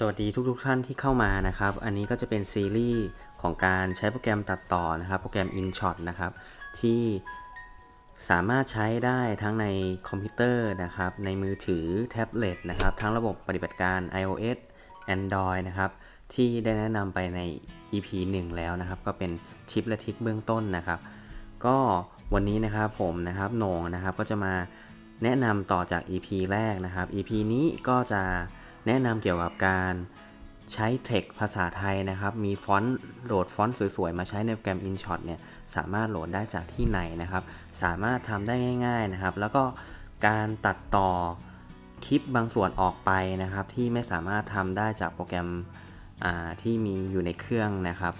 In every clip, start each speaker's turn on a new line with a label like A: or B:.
A: สวัสดีทุกๆท่านที่เข้ามานะครับ อันนี้ก็จะเป็นซีรีส์ของการใช้โปรแกรมตัดต่อนะครับ โปรแกรม InShot นะครับ ที่สามารถใช้ได้ทั้งในคอมพิวเตอร์นะครับ ในมือถือแท็บเล็ตนะครับ ทั้งระบบปฏิบัติการ iOS Android นะครับ ที่ได้แนะนำไปใน EP 1 แล้วนะครับ ก็เป็นชิปและทริคเบื้องต้นนะครับ ก็วันนี้นะครับผมนะครับโหน่งนะครับก็จะมาแนะนำต่อจาก EP แรกนะครับ EP นี้ก็จะ แนะนำเกี่ยวกับการใช้เทคภาษาไทยนะครับ มีฟอนต์โหลดฟอนต์สวยๆ มาใช้ในโปรแกรม InShot เนี่ย สามารถโหลดได้จากที่ไหนนะครับ สามารถทำได้ง่าย ๆนะครับ แล้วก็การตัดต่อคลิปบางส่วนออกไปนะครับ ที่ไม่สามารถทำได้จากโปรแกรมที่มีอยู่ในเครื่องนะครับ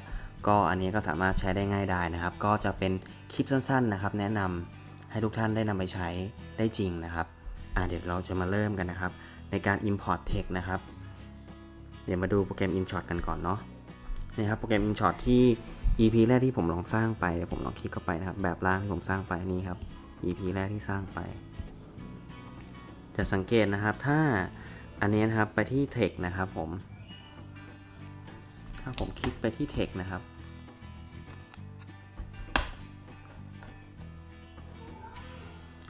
A: ก็อันนี้ก็สามารถใช้ได้ง่ายได้นะครับ ก็จะเป็นคลิปสั้นๆนะครับ แนะนำให้ทุกท่านได้นำไปใช้ได้จริงนะครับเดี๋ยวเราจะมาเริ่มกันนะครับ ในการ import text นะครับ เดี๋ยวมาดูโปรแกรม InShot กันก่อนเนาะนี่ครับโปรแกรม InShot ที่ EP แรกที่ผมลองสร้างไปเดี๋ยวผมลองคลิกเข้าไปนะครับ แบบร่างที่ผมสร้างไปนี่ครับ EP แรกที่สร้างไป จะสังเกตนะครับถ้าอันนี้นะครับไปที่ text นะครับผม ถ้าผมคลิกไปที่ text นะครับ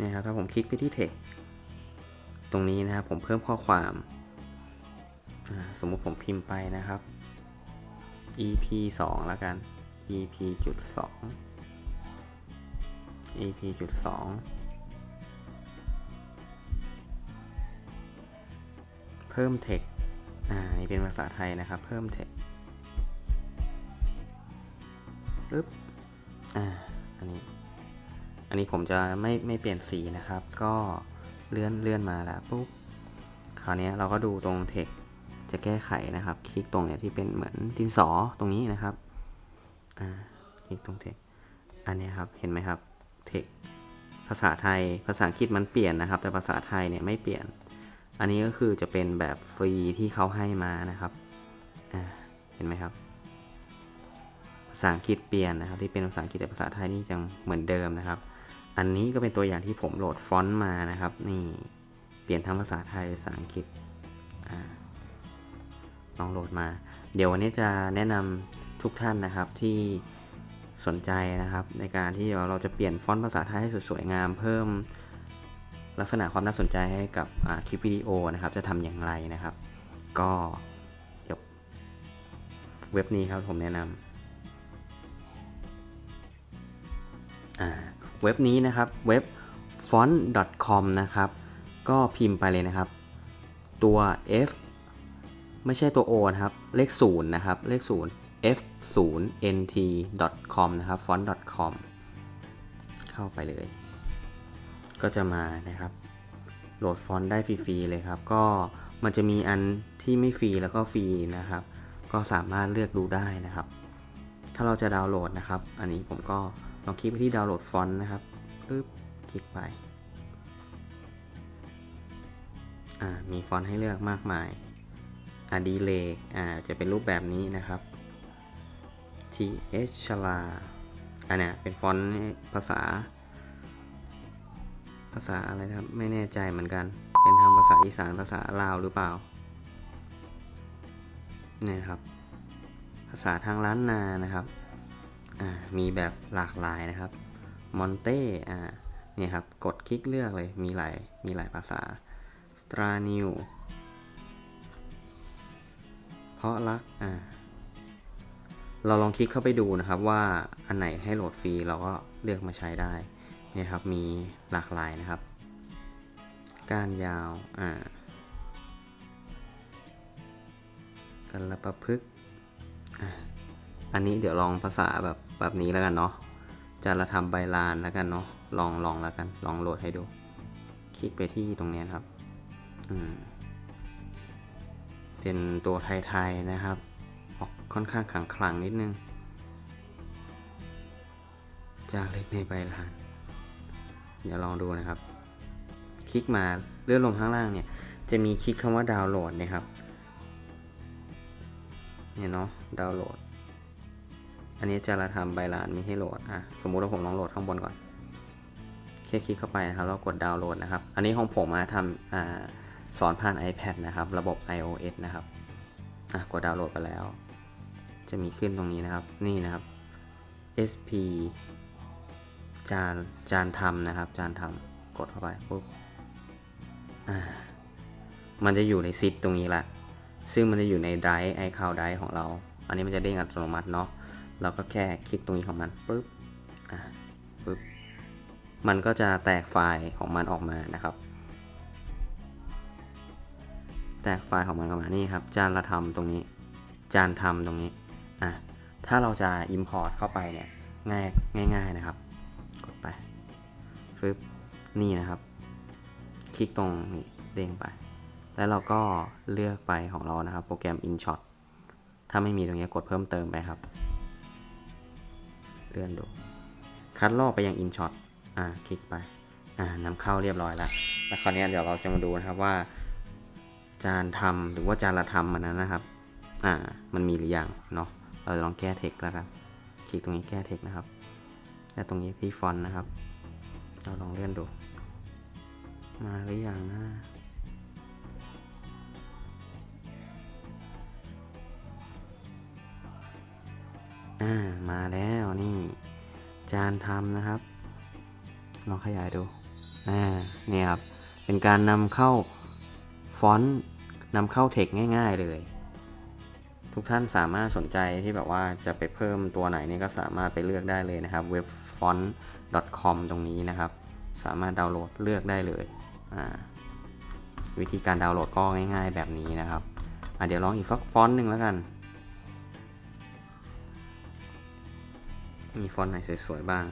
A: นี่ครับถ้าผมคลิกไปที่ text ตรงนี้นะครับผมเพิ่มข้อความ สมมุติผมพิมพ์ไปนะครับ ep 2แล้วกัน ep จุด2 ep จุด2เพิ่ม text อ่านี่เป็นภาษาไทยนะครับ เพิ่ม text ปึ๊บอ่าอันนี้ อันนี้ผมจะไม่ไม่เปลี่ยนสีนะครับ ก็ เลื่อนเลื่อนมาแล้วปุ๊บคราวนี้เราก็ดูตรงเทคจะแก้ไขนะครับ คลิกตรงเนี้ยที่เป็นเหมือนดินสอตรงนี้นะครับอ่าคลิกตรงเทคอันนี้ครับเห็นไหมครับเทคภาษาไทยภาษาอังกฤษมันเปลี่ยนนะครับ แต่ภาษาไทยเนี่ยไม่เปลี่ยน อันนี้ก็คือจะเป็นแบบฟรีที่เขาให้มานะครับอ่าเห็นไหมครับภาษาอังกฤษเปลี่ยนนะครับ ที่เป็นภาษาอังกฤษแต่ภาษาไทยนี่ยังเหมือนเดิมนะครับ อันนี้ก็เป็นตัวอย่างที่ผมโหลดฟอนต์มานะครับ นี่เปลี่ยนทั้งภาษาไทยภาษาอังกฤษอลองโหลดมา เดี๋ยววันนี้จะแนะนำทุกท่านนะครับที่สนใจนะครับ ในการที่เราจะเปลี่ยนฟอนต์ภาษาไทยให้สวยงาม เพิ่มลักษณะความน่าสนใจให้กับคลิปวิดีโอนะครับ จะทำอย่างไรนะครับ ก็เดี๋ยวเว็บนี้ครับผมแนะนำอ่า เว็บนี้นะครับเว็บ font.com นะครับ ก็พิมพ์ไปเลยนะครับ ตัว f ไม่ใช่ตัว o นะครับ เลข0นะครับ เลข0 f 0 nt com นะครับ font.com เข้าไปเลย ก็จะมานะครับ โหลดฟอนต์ได้ฟรีๆเลยครับ ก็มันจะมีอันที่ไม่ฟรีแล้วก็ฟรีนะครับ ก็สามารถเลือกดูได้นะครับ ถ้าเราจะดาวน์โหลดนะครับ อันนี้ผมก็ ลองคลิกไปที่ดาวน์โหลดฟอนต์นะครับปึ๊บคลิกไป อ่า มีฟอนต์ให้เลือกมากมาย อ่าดีเลกอ่า จะเป็นรูปแบบนี้นะครับ t h ชลาอันเนี้ยเป็นฟอนต์ภาษา ภาษาอะไรนะครับ ไม่แน่ใจเหมือนกัน เป็นทางภาษาอีสานภาษาลาวหรือเปล่าเนี่ยครับ ภาษาทางล้านนานะครับ มีแบบหลากหลายนะครับมอนเต้อ่าเนี่ยครับ กดคลิกเลือกเลย มีหลาย มีหลายภาษาสตรานิวเพราะรักอ่าเราลองคลิกเข้าไปดูนะครับว่าอันไหนให้โหลดฟรีเราก็เลือกมาใช้ได้เนี่ยครับ มีหลากหลายนะครับ การยาว อ่ากันละประพฤกษ์อ่าอันนี้เดี๋ยวลองภาษาแบบ แบบนี้แล้วกันเนาะจะละทำใบลานแล้วกันเนาะลองลองแล้วกันลองโหลดให้ดู คลิกไปที่ตรงนี้ครับอืมเป็นตัวไทยๆนะครับ ออกค่อนข้างขังขลังนิดนึง จากเล็กในใบลานเดี๋ยวลองดูนะครับ คลิกมาเลื่อนลงข้างล่างเนี่ย จะมีคลิกคำว่าดาวน์โหลดนะครับเนี่ยเนาะดาวน์โหลด อันนี้จะระทำใบลานมีให้โหลดอะสมมุติว่าผมลองโหลดข้างบนก่อนแค่คลิกเข้าไปนะครับแล้วกดดาวน์โหลดนะครับ อันนี้ของผมมาทำอสอนผ่าน iPad นะครับ ระบบ iOS นะครับอะกดดาวน์โหลดไปแล้ว จะมีขึ้นตรงนี้นะครับ นี่นะครับ SP จานจานทำนะครับ จานทำกดเข้าไปปุ๊บอ่ามันจะอยู่ในซิปตรงนี้แหละ ซึ่งมันจะอยู่ใน Drive iCloud Drive ของเรา อันนี้มันจะเด้งอัตโนมัติเนาะ เราก็แค่คลิกตรงนี้ของมันปุ๊บอ่าปุ๊บมันก็จะแตกไฟล์ของมันออกมานะครับ แตกไฟล์ของมันออกมานี่ครับ จานละทำตรงนี้ จานทำตรงนี้อะถ้าเราจะ Import เข้าไปเนี่ยง่ายง่ายๆนะครับ กดไปฟึบนี่นะครับ คลิกตรงนี้เด้งไป แล้วเราก็เลือกไปของเรานะครับ โปรแกรม InShot ถ้าไม่มีตรงนี้กดเพิ่มเติมไปครับ เลื่อนดู คัดลอกไปยัง InShot อ่า คลิกไป อ่านำเข้าเรียบร้อยแล้ว แล้วคราวนี้เดี๋ยวเราจะมาดูนะครับว่า จานทำหรือว่าจานละทำมันนั้นนะครับ อ่า มันมีหรือยังเนาะ เราจะลองแก้เทคแล้วกัน คลิกตรงนี้แก้เทคนะครับและตรงนี้ที่ฟอนต์นะครับ เราลองเลื่อนดู มาหรือยังนะ อ่ามาแล้วนี่ จานทำนะครับ ลองขยายดูอ่าเนี่ยครับ เป็นการนำเข้าฟอนต์นำเข้าเทคง่าย ๆเลย ทุกท่านสามารถสนใจที่แบบว่าจะไปเพิ่มตัวไหนนี่ก็สามารถไปเลือกได้เลยนะครับเว็บ font.com ตรงนี้นะครับ สามารถดาวน์โหลดเลือกได้เลยอ่าวิธีการดาวน์โหลดก็ง่าย ๆ แบบนี้นะครับเดี๋ยวลองอีกฟักฟอนต์หนึ่งแล้วกัน มีฟอนต์ไหนสวยๆบ้าง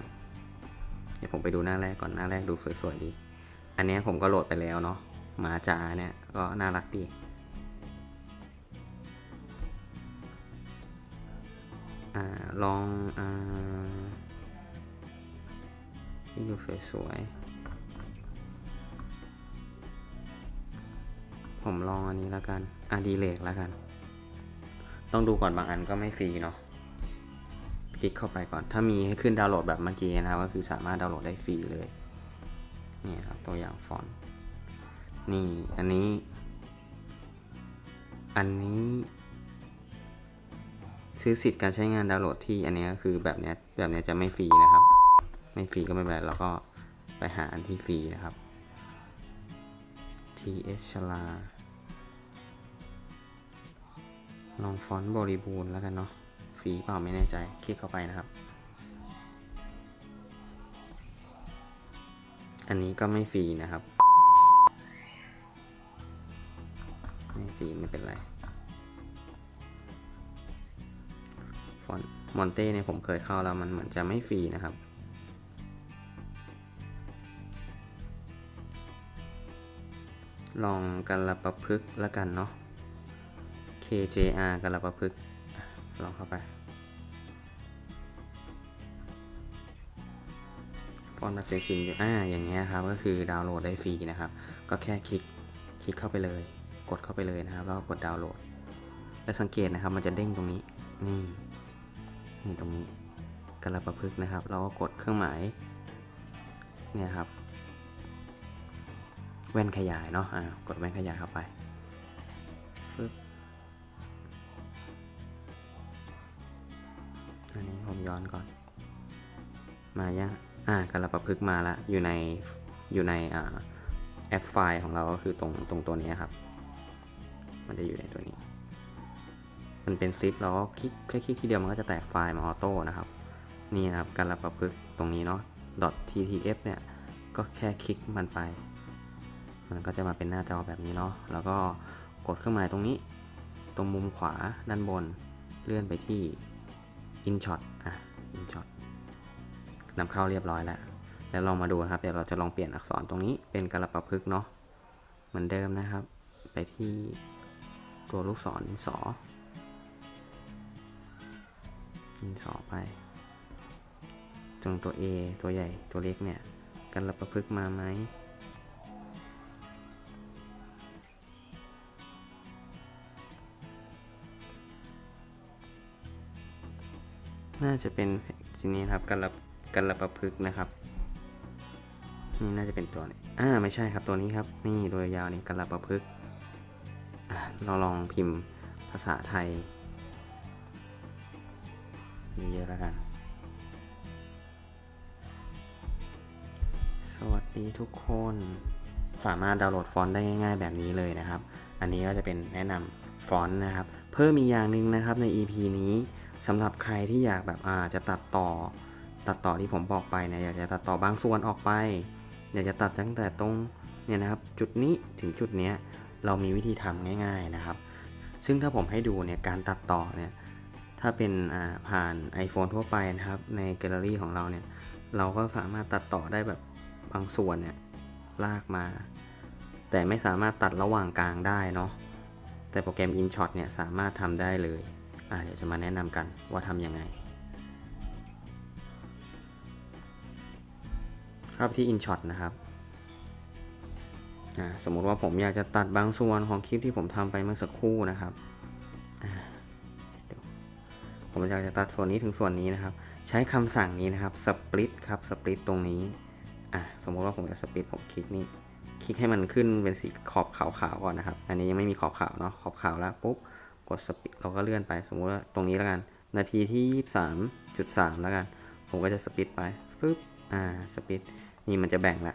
A: เดี๋ยวผมไปดูหน้าแรกก่อนหน้าแรกดูสวยๆดี อันนี้ผมก็โหลดไปแล้วเนาะหมาจ๋าเนี่ยก็น่ารักดีอ่าลองอ่าที่ดูสวยๆผมลองอันนี้แล้วกันอะดีเลกแล้วกัน ต้องดูก่อนบางอันก็ไม่ฟรีเนาะ ลิกเข้าไปก่อน ถ้ามีให้ขึ้นดาวน์โหลดแบบเมื่อกี้นะครับ ก็คือสามารถดาวน์โหลดได้ฟรีเลย นี่ครับตัวอย่างฟอนต์ นี่ อันนี้ อันนี้ ซื้อสิทธิ์การใช้งานดาวน์โหลดที่อันนี้ยคือแบบเนี้ยแบบเนี้ยจะไม่ฟรีนะครับ ไม่ฟรีก็ไม่เป็นไรเราก็ไปหาอันที่ฟรีนะครับ TS ชลาลองฟอนต์บริบูรณ์แล้วกันเนาะ รีเปล่าไม่แน่ใจ คลิกเข้าไปนะครับ อันนี้ก็ไม่ฟรีนะครับ ไม่ฟรีไม่เป็นไรฟอนมอนเต้เนี่ยผมเคยเข้าแล้วมันเหมือนจะไม่ฟรีนะครับลองกันละประพฤกแล้วกันเนาะ KJR กันละประพฤกษ์ ลองเข้าไปฟอนต์เซซินอยู่อ่าอย่างเงี้ยครับ ก็คือดาวน์โหลดได้ฟรีนะครับ ก็แค่คลิก คลิกเข้าไปเลย กดเข้าไปเลยนะครับ แล้วก็กดดาวน์โหลด และสังเกตนะครับ มันจะเด้งตรงนี้ นี่ นี่ตรงนี้กระประพฤกนะครับ เราก็กดเครื่องหมาย เนี่ยครับ แว่นขยายเนาะ อ่า กดแว่นขยายเข้าไปปึ๊บ นี้ผมย้อนก่อน มายังอ่ากระประพฤกษ์มาละอยู่ในอยู่ในอ่าแอปไฟล์ของเราก็คือตรงตรงตัวนี้ครับ มันจะอยู่ในตัวนี้ มันเป็นซิปเราก็คลิกแค่คลิกทีเดียวมันก็จะแตกไฟล์มาออโต้นะครับ นี่นะครับการรับประพฤกษ์ตรงนี้เนาะ .ttf เนี่ย ก็แค่คลิกมันไป มันก็จะมาเป็นหน้าจอแบบนี้เนาะ แล้วก็กดเครื่องหมายตรงนี้ ตรงมุมขวาด้านบน เลื่อนไปที่ InShot อะ InShot นำเข้าเรียบร้อยแล้ว แล้วลองมาดูนะครับ เดี๋ยวเราจะลองเปลี่ยนอักษรตรงนี้เป็นกระปะพฤกษ์เนาะ เหมือนเดิมนะครับ ไปที่ตัวลูกศรดินสอดินสอไปตรงตัว A ตัวใหญ่ตัวเล็กเนี่ย กันระประพฤกษ์มาไหม น่าจะเป็นทีนี้ครับกันระกันระประพฤกษ์นะครับนี่น่าจะเป็นตัวนี้อ่าไม่ใช่ครับตัวนี้ครับ นี่โดยยาวนี่กันระประพฤกษ์เราลองพิมพ์ภาษาไทยเยอะๆแล้วกัน สวัสดีทุกคน สามารถดาวน์โหลดฟอนต์ได้ง่ายๆ แบบนี้เลยนะครับ อันนี้ก็จะเป็นแนะนำฟอนต์นะครับ เพิ่มอีอย่างหนึ่งนะครับใน EP นี้ สำหรับใครที่อยากแบบอ่าจะตัดต่อ ตัดต่อที่ผมบอกไปเนี่ยอยากจะตัดต่อบางส่วนออกไป อยากจะตัดตั้งแต่ตรงเนี่ยนะครับจุดนี้ถึงจุดเนี้ยเรามีวิธีทำง่าย ๆนะครับ ซึ่งถ้าผมให้ดูเนี่ยการตัดต่อเนี่ยถ้าเป็นอ่าผ่าน iPhone ทั่วไปนะครับ ในแกลเลอรี่ของเราเนี่ยเราก็สามารถตัดต่อได้แบบบางส่วนเนี่ยลากมา แต่ไม่สามารถตัดระหว่างกลางได้เนาะแต่โปรแกรม InShot เนี่ยสามารถทำได้เลย เดี๋ยวจะมาแนะนำกันว่าทำยังไง เข้าไปที่ InShot นะครับสมมุติว่าผมอยากจะตัดบางส่วนของคลิปที่ผมทำไปเมื่อสักครู่นะครับผมอยากจะตัดส่วนนี้ถึงส่วนนี้นะครับ ใช้คำสั่งนี้นะครับ split ครับ split ตรงนี้อะสมมติว่าผมจะ split ผมคลิกนี่คลิกให้มันขึ้นเป็นสีขอบขาวๆก่อนนะครับ อันนี้ยังไม่มีขอบขาวเนาะขอบขาวแล้วปุ๊บ กด split เราก็เลื่อนไป สมมุติว่าตรงนี้แล้วกัน นาทีที่ 23.3 แล้วกัน ผมก็จะ split ไปฟึบอ่า split นี่มันจะแบ่งละ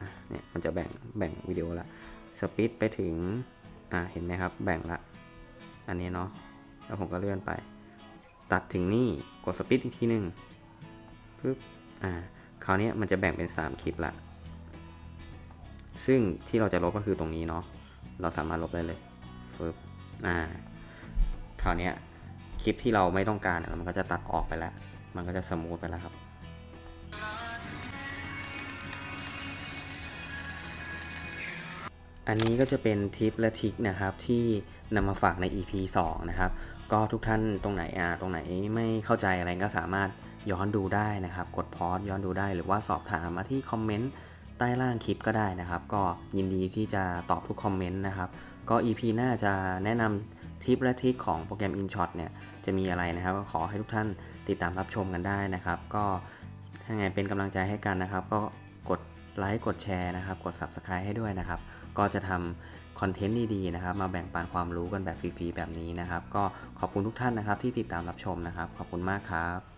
A: อะเนี่ยมันจะแบ่งแบ่งวิดีโอละ split ไปถึงอ่าเห็นไหมครับ แบ่งละ อันนี้เนาะแล้วผมก็เลื่อนไป ตัดถึงนี่กดสปิดอีกทีหนึ่งปึ๊บอ่าคราวนี้มันจะแบ่งเป็น 3 คลิปละ ซึ่งที่เราจะลบก็คือตรงนี้เนาะเราสามารถลบได้เลยปึ๊บอ่า คราวนี้คลิปที่เราไม่ต้องการมันก็จะตัดออกไปแล้ว มันก็จะสมูทไปแล้วครับอันนี้ก็จะเป็นทิปและทริคนะครับที่นำมาฝากใน EP 2 นะครับ ก็ทุกท่านตรงไหนอ่าตรงไหนไม่เข้าใจอะไรก็สามารถย้อนดูได้นะครับ กดพอสย้อนดูได้หรือว่าสอบถามมาที่คอมเมนต์ใต้ล่างคลิปก็ได้นะครับ ก็ยินดีที่จะตอบทุกคอมเมนต์นะครับ ก็ EP หน้าจะแนะนำ ทิปและทิคของโปรแกรม InShot เนี่ยจะมีอะไรนะครับ ก็ขอให้ทุกท่านติดตามรับชมกันได้นะครับ ก็ถ้าไงเป็นกำลังใจให้กันนะครับ ก็กดไลค์กดแชร์นะครับ กด Subscribe ให้ด้วยนะครับ ก็จะทำคอนเทนต์ดีๆนะครับ มาแบ่งปันความรู้กันแบบฟรีๆแบบนี้นะครับ ก็ขอบคุณทุกท่านนะครับที่ติดตามรับชมนะครับ ขอบคุณมากครับ